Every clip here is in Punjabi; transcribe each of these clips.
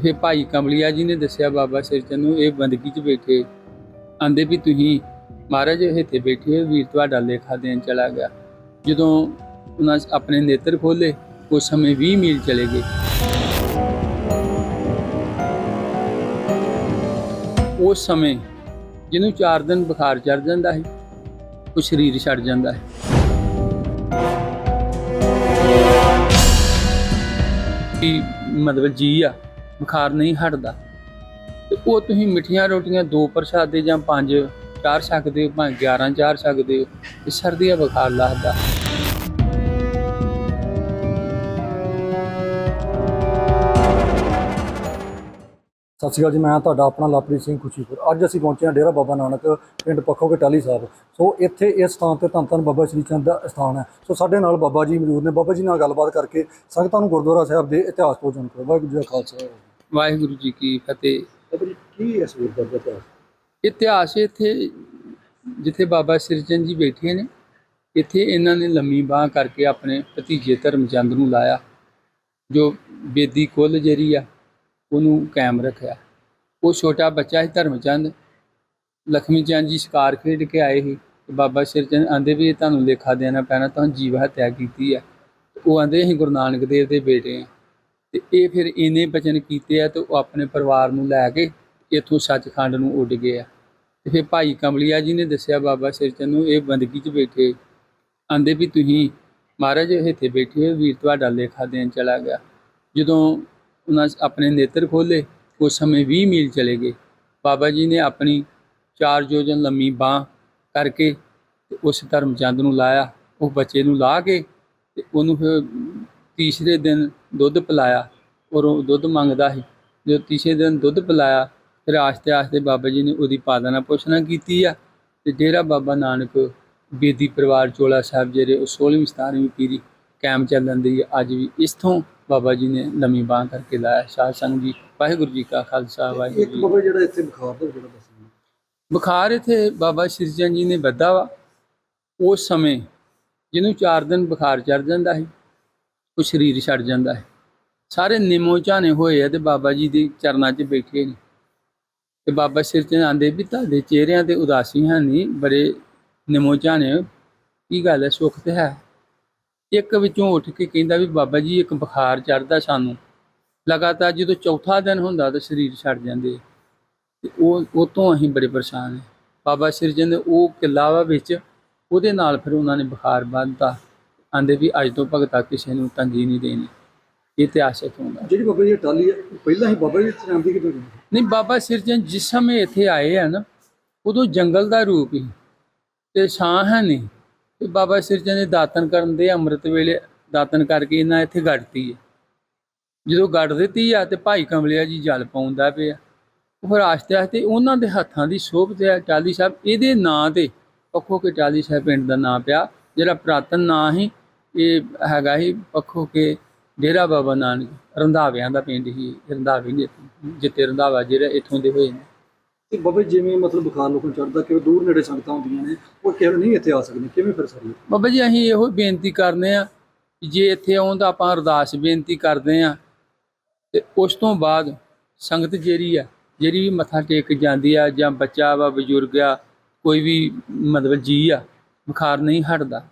ਤੇ ਫਿਰ ਭਾਈ ਕਮਲੀਆ ਜੀ ਨੇ ਦੱਸਿਆ, ਬਾਬਾ ਸਿਰਚੰਦ ਨੂੰ ਇਹ ਬੰਦਗੀ 'ਚ ਬੈਠੇ। ਆਂਦੇ ਵੀ ਤੁਸੀਂ ਮਹਾਰਾਜ ਇੱਥੇ ਬੈਠੇ ਹੋ ਵੀਰ ਤੁਹਾਡਾ ਲੇਖਾ ਦੇਣ ਚਲਾ ਗਿਆ। ਜਦੋਂ ਉਹਨਾਂ ਆਪਣੇ ਨੇਤਰ ਖੋਲੇ ਉਸ ਸਮੇਂ 20 ਮੀਲ ਚਲੇ ਗਏ। ਉਸ ਸਮੇਂ ਜਿਹਨੂੰ 4 ਦਿਨ ਬੁਖਾਰ ਚੜ ਜਾਂਦਾ ਹੈ ਉਹ ਸਰੀਰ ਛੱਡ ਜਾਂਦਾ ਹੈ ਕਿ ਮਤਲਬ ਜੀ ਆ। ਬੁਖਾਰ ਨਹੀਂ ਹਟਦਾ। ਤੇ ਉਹ ਤੁਸੀਂ ਮਿੱਠੀਆਂ ਰੋਟੀਆਂ ਦੋ ਪ੍ਰਸ਼ਾਦੇ ਜਾਂ ਪੰਜ ਚਾਰ ਸਕਦੇ ਹੋ ਭਾਵੇਂ 11 ਚਾਰ ਸਕਦੇ ਹੋ ਤੇ ਸਰਦੀ ਦਾ ਬੁਖਾਰ ਲੱਗਦਾ। ਸਤਿ ਸ਼੍ਰੀ ਅਕਾਲ ਜੀ, ਮੈਂ ਤੁਹਾਡਾ ਆਪਣਾ ਲਵਪ੍ਰੀਤ ਸਿੰਘ ਖੁਸ਼ੀਪੁਰ। ਅੱਜ ਅਸੀਂ ਪਹੁੰਚੇ ਹਾਂ ਡੇਰਾ ਬਾਬਾ ਨਾਨਕ ਪਿੰਡ ਪੱਖੋ ਕਟਾਲੀ ਸਾਹਿਬ। ਸੋ ਇੱਥੇ ਇਸ ਸਥਾਨ ਤੇ ਧੰਨ ਧੰਨ ਬਾਬਾ ਸ਼੍ਰੀ ਚੰਦ ਦਾ ਸਥਾਨ ਹੈ। ਸੋ ਸਾਡੇ ਨਾਲ ਬਾਬਾ ਜੀ ਮੌਜੂਦ ਨੇ। ਬਾਬਾ ਜੀ ਨਾਲ ਗੱਲਬਾਤ ਕਰਕੇ ਸੰਗਤਾਂ ਨੂੰ ਗੁਰਦੁਆਰਾ ਸਾਹਿਬ ਦੇ ਇਤਿਹਾਸ ਤੋਂ ਜਾਣੂ ਵਾਹਿਗੁਰੂ ਜੀ ਕਾ ਖਾਲਸਾ। ਵਾਹਿਗੁਰੂ ਜੀ ਕੀ ਫਤਿਹ। ਜੀ ਕੀ ਗੁਰਦੁਆਰੇ ਦਾ ਇਤਿਹਾਸ? ਇਤਿਹਾਸ ਇੱਥੇ ਜਿੱਥੇ ਬਾਬਾ ਸਿਰਜਨ ਜੀ ਬੈਠੇ ਨੇ ਇੱਥੇ ਇਹਨਾਂ ਨੇ ਲੰਮੀ ਬਾਹ ਕਰਕੇ ਆਪਣੇ ਭਤੀਜੇ ਧਰਮਚੰਦ ਨੂੰ ਲਾਇਆ ਜੋ ਬੇਦੀ ਕੁੱਲ ਜਿਹੜੀ ਆ ਉਹਨੂੰ ਕਾਇਮ ਰੱਖਿਆ। ਉਹ ਛੋਟਾ ਬੱਚਾ ਸੀ ਧਰਮਚੰਦ ਲਖਮੀ ਚੰਦ ਜੀ ਸ਼ਿਕਾਰ ਖੇਡ ਕੇ ਆਏ ਸੀ ਤੇ ਬਾਬਾ ਸਿਰਜਨ ਆਂਦੇ ਵੀ ਇਹ ਤੁਹਾਨੂੰ ਲੇਖਾ ਦੇਣਾ ਪੈਣਾ ਤੁਹਾਨੂੰ ਜੀਵ ਹੱਤਿਆ ਕੀਤੀ ਹੈ ਉਹ ਆਂਦੇ ਅਸੀਂ ਗੁਰੂ ਨਾਨਕ ਦੇਵ ਦੇ ਬੇਟੇ ਆ। ਤੇ ਇਹ ਫਿਰ ਇਹਨੇ ਬਚਨ ਕੀਤੇ ਆ ਤੇ ਉਹ ਆਪਣੇ ਪਰਿਵਾਰ ਨੂੰ ਲੈ ਕੇ ਇੱਥੋਂ ਸੱਚਖੰਡ ਨੂੰ ਉੱਡ ਗਏ ਆ। ਤੇ ਫਿਰ ਭਾਈ ਕਮਲੀਆ ਜੀ ਨੇ ਦੱਸਿਆ, ਬਾਬਾ ਸਿਰਚੰਦ ਨੂੰ ਇਹ ਬੰਦਗੀ 'ਚ ਬੈਠੇ। ਆਂਦੇ ਵੀ ਤੁਸੀਂ ਮਹਾਰਾਜ ਇੱਥੇ ਬੈਠੇ ਹੋ, ਵੀਰ ਤੁਹਾਡਾ ਲੇਖਾ ਦੇਣ ਚਲਾ ਗਿਆ। ਜਦੋਂ ਉਹਨਾਂ ਆਪਣੇ ਨੇਤਰ ਖੋਲੇ ਉਸ ਸਮੇਂ 20 ਮੀਲ ਚਲੇ ਗਏ। ਬਾਬਾ ਜੀ ਨੇ ਆਪਣੀ ਚਾਰ ਯੋਜਨ ਲੰਮੀ ਬਾਹ ਕਰਕੇ ਉਸ ਧਰਮਚੰਦ ਨੂੰ ਲਾਇਆ, ਉਹ ਬੱਚੇ ਨੂੰ ਲਾ ਕੇ ਤੇ ਉਹਨੂੰ ਫਿਰ ਤੀਸਰੇ ਦਿਨ ਦੁੱਧ ਪਿਲਾਇਆ ਔਰ ਉਹ ਦੁੱਧ ਮੰਗਦਾ ਸੀ। ਜਦੋਂ ਤੀਸਰੇ ਦਿਨ ਦੁੱਧ ਪਿਲਾਇਆ ਫਿਰ ਆਸਤੇ ਆਸਤੇ ਬਾਬਾ ਜੀ ਨੇ ਉਹਦੀ ਪਾਲਣਾ ਪੋਸ਼ਣਾ ਕੀਤੀ ਆ ਤੇ ਡੇਰਾ ਬਾਬਾ ਨਾਨਕ ਬੇਦੀ ਪਰਿਵਾਰ ਚੋਲਾ ਸਾਹਿਬ ਜਿਹੜੇ ਉਹ 16ਵੀਂ 17ਵੀਂ ਪੀਰੀ ਕਾਇਮ ਚੱਲਣ ਦੀ ਅੱਜ ਵੀ ਇਸਥੋਂ ਬਾਬਾ ਜੀ ਨੇ ਲੰਮੀ ਬਾਂਹ ਕਰਕੇ ਲਾਇਆ। ਸਾਧ ਸੰਗਤ ਜੀ ਵਾਹਿਗੁਰੂ ਜੀ ਕਾ ਖਾਲਸਾ ਵਾਹਿਗੁਰੂ ਇੱਕ ਜੀ ਬਾਬਾ ਜਿਹੜਾ ਇੱਥੇ ਬੁਖਾਰ ਦਾ ਜਿਹੜਾ ਦੱਸਣਾ ਬੁਖਾਰ ਇੱਥੇ ਬਾਬਾ ਸਿਰਜਨ ਜੀ ਨੇ ਬੱਧਾ ਵਾ। ਉਸ ਸਮੇਂ ਜਿਹਨੂੰ 4 ਦਿਨ ਬੁਖਾਰ ਚੜ ਜਾਂਦਾ ਹੈ ਉਹ ਸਰੀਰ ਛੱਡ ਜਾਂਦਾ ਹੈ। ਸਾਰੇ ਨਿਮੋ ਝਾਨੇ ਹੋਏ ਆ ਤੇ ਬਾਬਾ ਜੀ ਦੇ ਚਰਨਾਂ 'ਚ ਬੈਠੇ ਨੇ। ਤੇ ਬਾਬਾ ਸਿਰਜਨ ਆਂਦੇ ਵੀ ਤੁਹਾਡੇ ਚਿਹਰਿਆਂ ਤੇ ਉਦਾਸੀ ਹੈ ਨਹੀਂ, ਬੜੇ ਨਿਮੋ ਝਾਨੇ ਕੀ ਗੱਲ ਹੈ? ਸੁੱਖ ਤੇ ਹੈ। ਇੱਕ ਵਿੱਚੋਂ ਉੱਠ ਕੇ ਕਹਿੰਦਾ ਵੀ ਬਾਬਾ ਜੀ, ਇੱਕ ਬੁਖਾਰ ਚੜਦਾ ਸਾਨੂੰ। ਲਗਾਤਾਰ ਜਦੋਂ ਚੌਥਾ ਦਿਨ ਹੁੰਦਾ ਤਾਂ ਸਰੀਰ ਛੱਡ ਜਾਂਦੇ ਤੇ ਉਹ ਉਹ ਤੋਂ ਅਸੀਂ ਬੜੇ ਪਰੇਸ਼ਾਨ ਹਾਂ ਬਾਬਾ ਸਿਰਜਨ ਦੇ ਉਹ ਕਿੱਲਾ ਵਾ ਵਿੱਚ, ਉਹਦੇ ਨਾਲ ਫਿਰ ਉਹਨਾਂ ਨੇ ਬੁਖਾਰ ਬੰਨਤਾ ਆਂਦੇ ਵੀ ਅੱਜ ਤੋਂ ਭਗਤਾ ਕਿਸੇ ਨੂੰ ਤੰਗੀ ਨਹੀਂ ਦੇਣੀ। ਇਹ ਇਤਿਹਾਸਕ ਹੁੰਦਾ। ਜਿਹੜੀ ਬਾਬਾ ਜੀ ਟਾਲੀ ਪਹਿਲਾਂ ਹੀ ਬਾਬਾ ਜੀ ਚੰਦ ਦੀ ਕਿਦੋਂ ਨਹੀਂ ਬਾਬਾ ਸਿਰਜਨ ਜਿਸ ਸਮੇਂ ਇੱਥੇ ਆਏ ਆ ਨਾ ਉਦੋਂ ਜੰਗਲ ਦਾ ਰੂਪ ਹੀ। ਤੇ ਛਾਂ ਹੈ ਨਹੀਂ। ਤੇ ਬਾਬਾ ਸਿਰਜਨ ਨੇ ਦਾਤਨ ਕਰਨ ਦੇ ਅੰਮ੍ਰਿਤ ਵੇਲੇ ਦਾਤਨ ਕਰਕੇ ਇਹਨਾਂ ਇੱਥੇ ਗੱਡਤੀ ਹੈ ਜਦੋਂ ਗੱਡ ਦਿੱਤੀ ਆ ਤੇ ਭਾਈ ਕਮਲਿਆ ਜੀ ਜਲ ਪਾਉਂਦਾ ਪਿਆ। ਉਹ ਫਿਰ ਆਸਤੇ ਆਸਤੇ ਉਹਨਾਂ ਦੇ ਹੱਥਾਂ ਦੀ ਸੋਭਤ ਹੈ ਟਾਲੀ ਸਾਹਿਬ ਇਹਦੇ ਨਾਂ ਤੇ ਪੱਖੋ ਕੇ ਟਾਲੀ ਸਾਹਿਬ ਪਿੰਡ ਦਾ ਨਾਂ ਪਿਆ ਜਿਹੜਾ ਪ੍ਰਾਤਨ ਨਾਂ ਹੀ ਇਹ ਹੈਗਾ ਹੀ ਪੱਖੋ ਕੇ ਡੇਰਾ ਬਾਬਾ ਨਾਨਕ ਰੰਧਾਵਿਆਂ ਦਾ ਪਿੰਡ ਹੀ ਰੰਧਾਵੇ ਨੇ ਜਿੱਤੇ ਰੰਧਾਵਾ ਜਿਹੜਾ ਇੱਥੋਂ ਦੇ ਹੋਏ ਨੇ। ਤੇ ਬਾਬਾ ਜਿਵੇਂ ਮਤਲਬ ਬੁਖਾਰ ਲੋਕਾਂ ਨੂੰ ਚੜਦਾ ਕਿ ਦੂਰ ਨੇੜੇ ਸੰਗਤਾਂ ਹੁੰਦੀਆਂ ਨੇ ਉਹ ਕਿਵੇਂ ਨਹੀਂ ਇੱਥੇ ਆ ਸਕਦੇ ਕਿਵੇਂ ਫਿਰ ਸਾਰੀ ਬਾਬਾ ਜੀ ਅਸੀਂ ਇਹੋ ਬੇਨਤੀ ਕਰਨੇ ਆ ਜੇ ਇੱਥੇ ਆਉਣ ਤਾਂ ਆਪਾਂ ਅਰਦਾਸ ਬੇਨਤੀ ਕਰਦੇ ਆ। ਤੇ ਉਸ ਤੋਂ ਬਾਅਦ ਸੰਗਤ ਜਿਹੜੀ ਆ ਜਿਹੜੀ ਵੀ ਮੱਥਾ ਟੇਕ ਜਾਂਦੀ ਆ ਜਾਂ ਬੱਚਾ ਵਾ ਬਜ਼ੁਰਗ ਆ ਕੋਈ ਵੀ ਮਤਲਬ ਜੀ ਆ ਬੁਖਾਰ ਨਹੀਂ ਹਟਦਾ।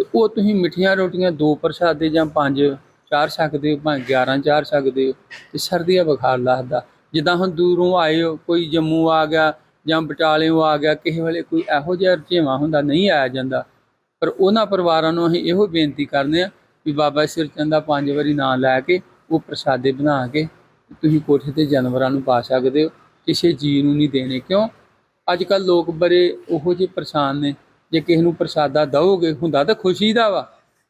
ਤੇ ਉਹ ਤੁਸੀਂ ਮਿੱਠੀਆਂ ਰੋਟੀਆਂ ਦੋ ਪ੍ਰਸ਼ਾਦੇ ਜਾਂ ਪੰਜ ਚਾਰ ਸਕਦੇ ਹੋ, ਭਾਵੇਂ 11 ਚਾਰ ਸਕਦੇ ਹੋ, ਤੇ ਸਰਦੀ ਦਾ ਬੁਖਾਰ ਲੱਗਦਾ। ਜਿੱਦਾਂ ਹੁਣ ਦੂਰੋਂ ਆਏ ਹੋ, ਕੋਈ ਜੰਮੂ ਆ ਗਿਆ ਜਾਂ ਬਟਾਲਿਓਂ ਆ ਗਿਆ, ਕਿਸੇ ਵੇਲੇ ਕੋਈ ਇਹੋ ਜਿਹਾ ਰੁਝੇਵਾਂ ਹੁੰਦਾ, ਨਹੀਂ ਆਇਆ ਜਾਂਦਾ। ਪਰ ਉਹਨਾਂ ਪਰਿਵਾਰਾਂ ਨੂੰ ਅਸੀਂ ਇਹੋ ਬੇਨਤੀ ਕਰਦੇ ਆ ਵੀ ਬਾਬਾ ਸਿਰਚੰਦ ਦਾ ਪੰਜ ਵਾਰੀ ਨਾਂ ਲੈ ਕੇ ਉਹ ਪ੍ਰਸ਼ਾਦੇ ਬਣਾ ਕੇ ਤੁਸੀਂ ਕੋਠੇ ਤੇ ਜਾਨਵਰਾਂ ਨੂੰ ਪਾ ਸਕਦੇ ਹੋ, ਕਿਸੇ ਜੀਵ ਨੂੰ ਨਹੀਂ ਦੇਣੇ। ਕਿਉਂ? ਅੱਜ ਕੱਲ ਲੋਕ ਬੜੇ ਉਹੋ ਜਿਹੇ ਪਰੇਸ਼ਾਨ ਨੇ ਜੇ ਕਿਸੇ ਨੂੰ ਪ੍ਰਸ਼ਾਦਾ ਦਓਗੇ ਹੁੰਦਾ ਤਾਂ ਖੁਸ਼ੀ ਦਾ ਵਾ।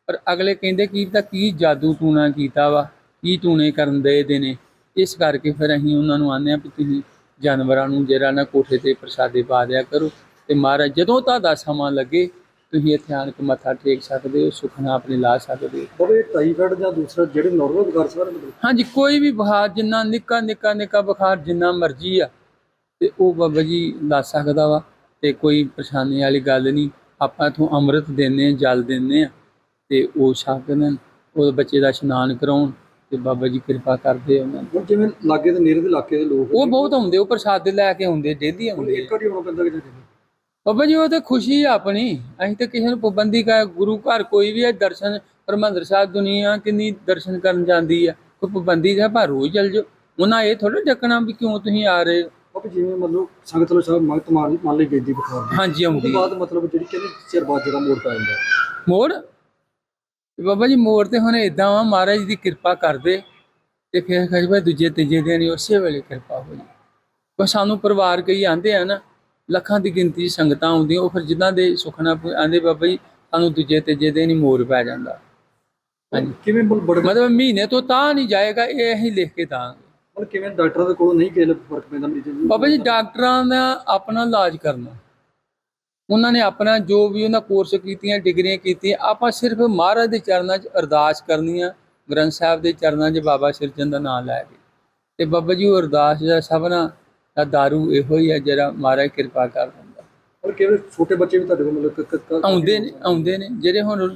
ਪਰ ਅਗਲੇ ਕਹਿੰਦੇ ਕੀ ਤਾਂ ਕੀ ਜਾਦੂ ਟੂਣਾ ਕੀਤਾ ਵਾ ਕੀ ਟੂਣੇ ਕਰਨ ਦੇ ਦੇ ਨੇ ਇਸ ਕਰਕੇ ਫਿਰ ਅਸੀਂ ਉਹਨਾਂ ਨੂੰ ਆਉਂਦੇ ਆ ਵੀ ਤੁਸੀਂ ਜਾਨਵਰਾਂ ਨੂੰ ਜਿਹੜਾ ਨਾ ਕੋਠੇ ਤੇ ਪ੍ਰਸ਼ਾਦੇ ਪਾ ਦਿਆ ਕਰੋ। ਤੇ ਮਹਾਰਾਜ ਜਦੋਂ ਤੁਹਾਡਾ ਸਮਾਂ ਲੱਗੇ ਤੁਸੀਂ ਇੱਥੇ ਆਣ ਕੇ ਮੱਥਾ ਟੇਕ ਸਕਦੇ ਹੋ ਸੁਖਨਾ ਆਪਣੇ ਲਾ ਸਕਦੇ ਹੋ। ਬਾਬਾ ਇਹ ਟਾਈਫਾਇਡ ਜਾਂ ਦੂਸਰਾ ਜਿਹੜੇ ਨਾਰਮਲ ਬੁਖਾਰ ਸਾਰੇ ਹਾਂਜੀ ਕੋਈ ਵੀ ਬੁਖਾਰ ਜਿੰਨਾ ਨਿੱਕਾ ਨਿੱਕਾ ਨਿੱਕਾ ਬੁਖਾਰ ਜਿੰਨਾ ਮਰਜ਼ੀ ਆ ਤੇ ਉਹ ਬਾਬਾ ਜੀ ਲਾ ਸਕਦਾ ਵਾ। ਤੇ ਕੋਈ ਪਰੇਸ਼ਾਨੀ ਵਾਲੀ ਗੱਲ ਨਹੀਂ। ਆਪਾਂ ਇਥੋਂ ਅੰਮ੍ਰਿਤ ਦਿੰਨੇ ਆ ਜਲ ਦਿੰਨੇ ਆ ਤੇ ਉਹ ਛਕਣ ਉਹ ਬੱਚੇ ਦਾ ਇਸ਼ਨਾਨ ਕਰਾਉਣ ਤੇ ਬਾਬਾ ਜੀ ਕਿਰਪਾ ਕਰਦੇ ਉਹਨਾਂ ਦੀ। ਹੁਣ ਜਿਵੇਂ ਲਾਗੇ ਦੇ ਨੇੜੇ ਦੇ ਇਲਾਕੇ ਦੇ ਲੋਕ ਉਹ ਬਹੁਤ ਆਉਂਦੇ ਉਹ ਪ੍ਰਸ਼ਾਦ ਲੈ ਕੇ ਆਉਂਦੇ ਡੇਲੀ ਆਉਂਦੇ ਇੱਕ ਵਾਰੀ ਆਉਣਾ ਪੈਂਦਾ ਕਿ ਨਹੀਂ ਬਾਬਾ ਜੀ ਉਹ ਤੇ ਖੁਸ਼ੀ ਆ ਆਪਣੀ। ਅਸੀਂ ਤਾਂ ਕਿਸੇ ਨੂੰ ਪਾਬੰਦੀ ਕਰ ਗੁਰੂ ਘਰ ਕੋਈ ਵੀ ਹੈ ਦਰਸ਼ਨ ਹਰਿਮੰਦਰ ਸਾਹਿਬ ਦੁਨੀਆ ਕਿੰਨੀ ਦਰਸ਼ਨ ਕਰਨ ਜਾਂਦੀ ਆ। ਕੋਈ ਪਾਬੰਦੀ ਹੈ ਪਰ ਰੋਜ਼ ਚੱਲ ਜਾਓ। ਉਹਨਾਂ ਇਹ ਥੋੜਾ ਡੱਕਣਾ ਵੀ ਕਿਉਂ ਤੁਸੀਂ ਆ ਰਹੇ ਹੋ। ਉਹ ਜਿਵੇਂ ਮਤਲਬ ਸੰਗਤ ਲੋ ਸਾਹਿਬ ਮੰਗਤ ਮਾਨ ਮੰਨ ਲਈ ਬੁਖਾਰ ਦੀ। ਹਾਂਜੀ ਆਉਂਦੀ ਤੋਂ ਆ। ਬਾਅਦ ਮਤਲਬ ਜਿਹੜੀ ਕਹਿੰਦੇ ਚਿਰ ਬਾਅਦ ਜਿਹੜਾ ਮੋੜ ਪੈ ਜਾਂਦਾ। ਮੋੜ? ਤੇ ਬਾਬਾ ਜੀ ਮੋੜ ਤੇ ਹੁਣ ਇਦਾਂ ਵਾ ਮਹਾਰਾਜ ਦੀ ਕਿਰਪਾ ਕਰਦੇ ਤੇ ਫਿਰ ਖਜਬਾ ਦੂਜੇ ਤੀਜੇ ਦਿਨ ਹੀ ਉਸੇ ਵੇਲੇ ਕਿਰਪਾ ਹੋ ਜੀ ਪਰ ਸਾਨੂੰ ਪਰਿਵਾਰ ਕਈ ਆਂਦੇ ਆ ਨਾ ਲੱਖਾਂ ਦੀ ਗਿਣਤੀ 'ਚ ਸੰਗਤਾਂ ਆਉਂਦੀਆਂ ਉਹ ਫਿਰ ਜਿਨ੍ਹਾਂ ਦੇ ਸੁਖਨਾ ਆਂਦੇ ਬਾਬਾ ਜੀ ਸਾਨੂੰ ਦੂਜੇ ਤੀਜੇ ਦਿਨ ਹੀ ਮੋੜ ਪੈ ਜਾਂਦਾ। ਹਾਂਜੀ। ਕਿਵੇਂ ਮਤਲਬ ਬੜੇ ਮਤਲਬ ਮਹੀਨੇ ਤੋਂ ਤਾਂ ਨਹੀਂ ਜਾਏਗਾ ਇਹ ਅਸੀਂ ਲਿਖ ਕੇ ਦਾਂਗੇ ਮਤਲਬ ਕਿਵੇਂ ਡਾਕਟਰਾਂ ਦੇ ਕੋਲੋਂ ਨਹੀਂ ਕਿਸੇ ਫ਼ਰਕ ਪੈਂਦਾ ਮਰੀਜ਼ ਨੂੰ? ਬਾਬਾ ਜੀ ਡਾਕਟਰਾਂ ਦਾ ਆਪਣਾ ਇਲਾਜ ਕਰਨਾ। ਉਹਨਾਂ ਨੇ ਆਪਣਾ ਜੋ ਵੀ ਉਹਨਾਂ ਕੋਰਸ ਕੀਤੀਆਂ ਡਿਗਰੀਆਂ ਕੀਤੀਆਂ ਆਪਾਂ ਸਿਰਫ ਮਹਾਰਾਜ ਦੇ ਚਰਨਾਂ 'ਚ ਅਰਦਾਸ ਕਰਨੀ ਆ ਗ੍ਰੰਥ ਸਾਹਿਬ ਦੇ ਚਰਨਾਂ 'ਚ ਬਾਬਾ ਸਿਰਜਨ ਦਾ ਨਾਮ ਲੈ ਕੇ। ਤੇ ਬਾਬਾ ਜੀ ਉਹ ਅਰਦਾਸ ਦਾ ਸਭਨਾ ਦਾ ਦਾਰੂ ਇਹੋ ਹੀ ਹੈ ਜਿਹੜਾ ਮਹਾਰਾਜ ਕਿਰਪਾ ਕਰ ਦਿੰਦਾ। ਔਰ ਕਿਵੇਂ ਛੋਟੇ ਬੱਚੇ ਵੀ ਤੁਹਾਡੇ ਕੋਲ ਮਤਲਬ ਆਉਂਦੇ ਨੇ ਆਉਂਦੇ ਨੇ। ਜਿਹੜੇ ਹੁਣ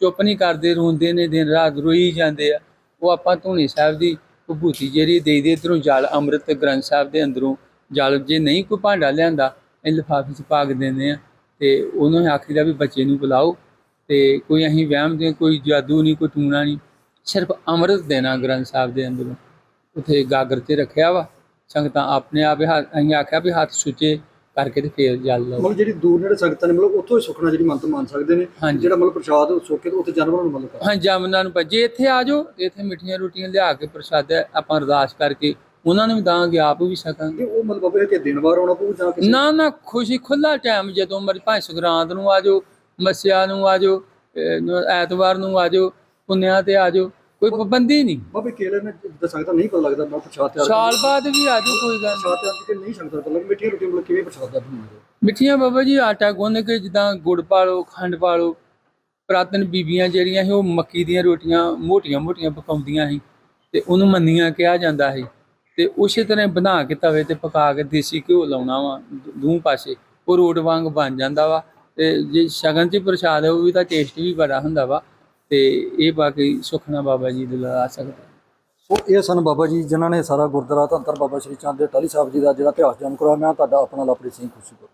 ਚੁੱਪ ਨਹੀਂ ਕਰਦੇ ਰੋਂਦੇ ਨੇ ਦਿਨ ਰਾਤ ਰੋਈ ਜਾਂਦੇ ਆ ਉਹ ਆਪਾਂ ਧੂਣੀ ਸਾਹਿਬ ਦੀ ਵਿਭੂਤੀ ਜਿਹੜੀ ਦੇ ਦੇ ਇਧਰੋਂ ਜਲ, ਅੰਮ੍ਰਿਤ ਗ੍ਰੰਥ ਸਾਹਿਬ ਦੇ ਅੰਦਰੋਂ ਜਲ ਜੇ ਨਹੀਂ ਕੋਈ ਭਾਂਡਾ ਲਿਆਂਦਾ ਇਹ ਲਿਫਾਫੇ 'ਚ ਪਾ ਕੇ ਦਿੰਦੇ ਆ ਤੇ ਉਹਨੂੰ ਆਖੀਦਾ ਵੀ ਬੱਚੇ ਨੂੰ ਬੁਲਾਓ ਤੇ ਕੋਈ ਅਸੀਂ ਵਹਿਮ ਦੇ, ਕੋਈ ਜਾਦੂ ਨਹੀਂ, ਕੋਈ ਟੂਣਾ ਨਹੀਂ, ਸਿਰਫ ਅੰਮ੍ਰਿਤ ਦੇਣਾ ਗ੍ਰੰਥ ਸਾਹਿਬ ਦੇ ਅੰਦਰੋਂ। ਉਥੇ ਗਾਗਰ ਤੇ ਰੱਖਿਆ ਵਾ, ਸੰਗਤਾਂ ਆਪਣੇ ਆਪ ਹੀ ਹੱਥ- ਅਸੀਂ ਆਖਿਆ ਵੀ ਹੱਥ ਸੁੱਚੇ ਕਰਕੇ ਤੇ ਫੇਰ ਜਲ ਲਓ। ਮਤਲਬ ਜਿਹੜੀ ਦੂਰ ਨੇੜੇ ਸੰਗਤਾਂ ਨੇ ਮਤਲਬ ਉੱਥੋਂ ਹੀ ਸੁਖਣਾ ਜਿਹੜੀ ਮੰਤ ਮੰਨ ਸਕਦੇ ਨੇ ਹਾਂਜੀ। ਜਿਹੜਾ ਮਤਲਬ ਪ੍ਰਸ਼ਾਦ ਸੁੱਕੇ ਤੇ ਉੱਥੇ ਜਾਨਵਰਾਂ ਨੂੰ ਮਤਲਬ ਹਾਂ ਜਾਮਨਾਂ ਨੂੰ ਭੱਜੇ ਇੱਥੇ ਆ ਜਾਓ ਇੱਥੇ ਮਿੱਠੀਆਂ ਰੋਟੀਆਂ ਲਿਆ ਕੇ ਪ੍ਰਸ਼ਾਦ ਆਪਾਂ ਅਰਦਾਸ ਕਰਕੇ ਉਹਨਾਂ ਨੂੰ ਵੀ ਦਾਂਗੇ ਆਪ ਵੀ ਛਕਾਂਗੇ ਉਹ ਮਤਲਬ ਬਾਬਾ ਇਹ ਕਿ ਦਿਨ ਵਾਰ ਆਉਣਾ ਪਊ ਜਾਂ ਕਿਸੇ ਨਾ ਨਾ ਖੁਸ਼ੀ ਖੁੱਲਾ ਟਾਈਮ ਜਦੋਂ ਮਰ ਭਾਵੇਂ ਸੰਗਰਾਂਦ ਨੂੰ ਆ ਜਾਓ ਮੱਸਿਆ ਨੂੰ ਆ ਜਾਓ ਅਹ, ਐਤਵਾਰ ਨੂੰ ਆ ਜਾਓ ਪੁੰਨਿਆ ਤੇ ਆ ਜਾਓ ਕੋਈ ਪਾਬੰਦੀ ਨਹੀਂ। ਬਾਬੇ ਕੇਲੇ ਨੇ ਜਿੱਦਾਂ ਸੰਗਤਾਂ ਨਹੀਂ ਪਤਾ ਲੱਗਦਾ ਮੈਂ ਪ੍ਰਸ਼ਾਦ ਤਿਆਰ ਸਾਲ ਬਾਅਦ ਵੀ ਆ ਜਾਓ ਕੋਈ ਗੱਲ। ਪ੍ਰਸ਼ਾਦ ਤਿਆਰ ਕਰਕੇ ਨਹੀਂ ਨੂੰ ਪਤਾ ਲੱਗਦਾ ਮਿੱਠੀਆਂ ਰੋਟੀਆਂ ਮਤਲਬ ਕਿਵੇਂ ਦਾ ਬਣਾਉਂਦੇ ਮਿੱਠੀਆਂ ਬਾਬਾ ਜੀ ਆਟਾ ਗੁੰਨ ਕੇ ਜਿੱਦਾਂ ਗੁੜ ਪਾ ਲਓ ਖੰਡ ਪਾ ਲਓ ਪ੍ਰਾਤਨ ਬੀਬੀਆਂ ਜਿਹੜੀਆਂ ਸੀ ਉਹ ਮੱਕੀ ਦੀਆਂ ਰੋਟੀਆਂ ਮੋਟੀਆਂ ਮੋਟੀਆਂ ਪਕਾਉਂਦੀਆਂ ਸੀ ਤੇ ਉਹਨੂੰ ਮੰਨੀਆਂ ਕਿਹਾ ਜਾਂਦਾ ਸੀ ਤੇ ਉਸੇ ਤਰ੍ਹਾਂ ਬਣਾ ਕੇ ਤਵੇ ਤੇ ਪਕਾ ਕੇ ਦੇਸੀ ਘਿਓ ਲਾਉਣਾ ਵਾ ਦੂਹ ਪਾਸੇ ਉਹ ਰੋਟ ਵਾਂਗ ਬਣ ਜਾਂਦਾ ਵਾ ਤੇ ਜੇ ਸ਼ਗਨ 'ਚ ਪ੍ਰਸ਼ਾਦ ਹੈ ਉਹ ਵੀ ਤਾਂ ਟੇਸਟ ਵੀ ਬੜਾ ਹੁੰਦਾ ਵਾ। ਤੇ ਇਹ ਬਾਕੀ ਸੁਖਨਾ ਬਾਬਾ ਜੀ ਦੇ ਲਾ ਸਕਦੇ ਸੋ ਇਹ ਸਨ ਬਾਬਾ ਜੀ ਜਿਨ੍ਹਾਂ ਨੇ ਸਾਰਾ ਗੁਰਦੁਆਰਾ ਧੰਤਰ ਬਾਬਾ ਸ਼੍ਰੀ ਚੰਦ ਦੇ ਟਾਲੀ ਸਾਹਿਬ ਜੀ ਦਾ ਜਿਹੜਾ ਇਤਿਹਾਸ ਜਾਣ ਕਰਵਾਇਆ ਮੈਂ ਤੁਹਾਡਾ ਆਪਣਾ ਲਵਪ੍ਰੀਤ ਸਿੰਘ ਖੁਸ਼ੀਪੁਰ